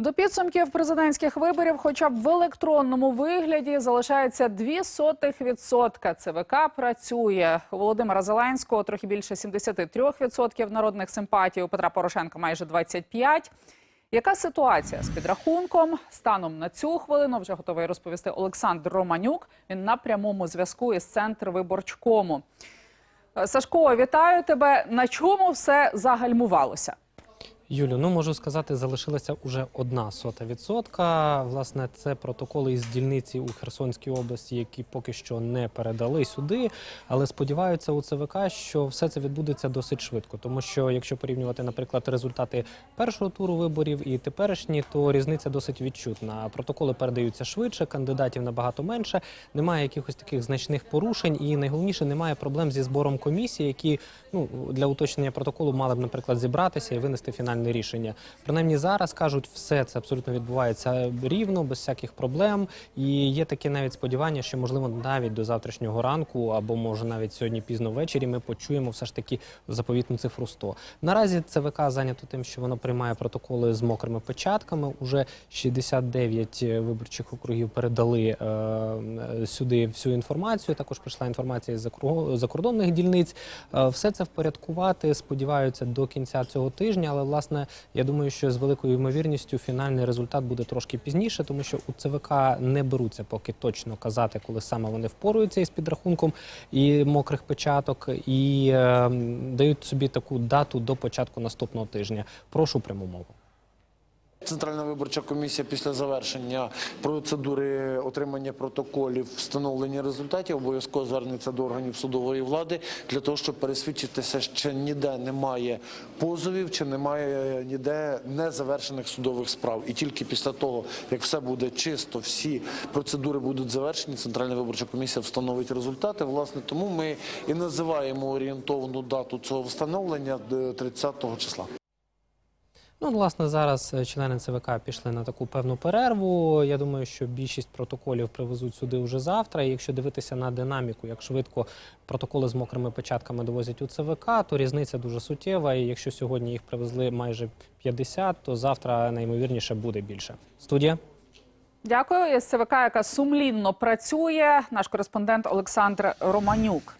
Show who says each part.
Speaker 1: До підсумків президентських виборів, хоча б в електронному вигляді, залишається дві сотих відсотка. ЦВК працює у Володимира Зеленського трохи більше 73% народних симпатій. У Петра Порошенка майже 25%. Яка ситуація з підрахунком? Станом на цю хвилину вже готовий розповісти Олександр Романюк. Він на прямому зв'язку із центр виборчкому. Сашко, вітаю тебе. На чому все загальмувалося?
Speaker 2: Юлю, ну можу сказати, залишилася уже одна сота відсотка. Власне, це протоколи із дільниці у Херсонській області, які поки що не передали сюди. Але сподіваються у ЦВК, що все це відбудеться досить швидко. Тому що, якщо порівнювати, наприклад, результати першого туру виборів і теперішні, то різниця досить відчутна. Протоколи передаються швидше, кандидатів набагато менше. Немає якихось таких значних порушень, і найголовніше немає проблем зі збором комісії, які ну для уточнення протоколу мали б, наприклад, зібратися і винести фінальне рішення. Принаймні зараз кажуть, все це абсолютно відбувається рівно, без всяких проблем. І є таке навіть сподівання, що можливо навіть до завтрашнього ранку, або може навіть сьогодні пізно ввечері, ми почуємо все ж таки заповітну цифру 100. Наразі ЦВК зайнято тим, що воно приймає протоколи з мокрими печатками. Уже 69 виборчих округів передали е, е, сюди всю інформацію. Також прийшла інформація з закордонних дільниць. Е, Все це впорядкувати сподіваються до кінця цього тижня. Але власне я думаю, що з великою ймовірністю фінальний результат буде трошки пізніше, тому що у ЦВК не беруться поки точно казати, коли саме вони впоруються із підрахунком і мокрих печаток, і е, дають собі таку дату до початку наступного тижня. Прошу пряму мову.
Speaker 3: Центральна виборча комісія після завершення процедури отримання протоколів, встановлення результатів обов'язково звернеться до органів судової влади для того, щоб пересвідчитися, що ніде немає позовів, чи немає ніде незавершених судових справ. І тільки після того, як все буде чисто, всі процедури будуть завершені, Центральна виборча комісія встановить результати. Власне, тому ми і називаємо орієнтовну дату цього встановлення е, 30 числа.
Speaker 2: Ну, власне, зараз е, члени ЦВК пішли на таку певну перерву. Я думаю, що більшість протоколів привезуть сюди вже завтра. І якщо дивитися на динаміку, як швидко протоколи з мокрими печатками довозять у ЦВК, то різниця дуже суттєва. І якщо сьогодні їх привезли майже 50, то завтра найімовірніше буде більше. Студія.
Speaker 1: Дякую. ЦВК, яка сумлінно працює, наш кореспондент Олександр Романюк.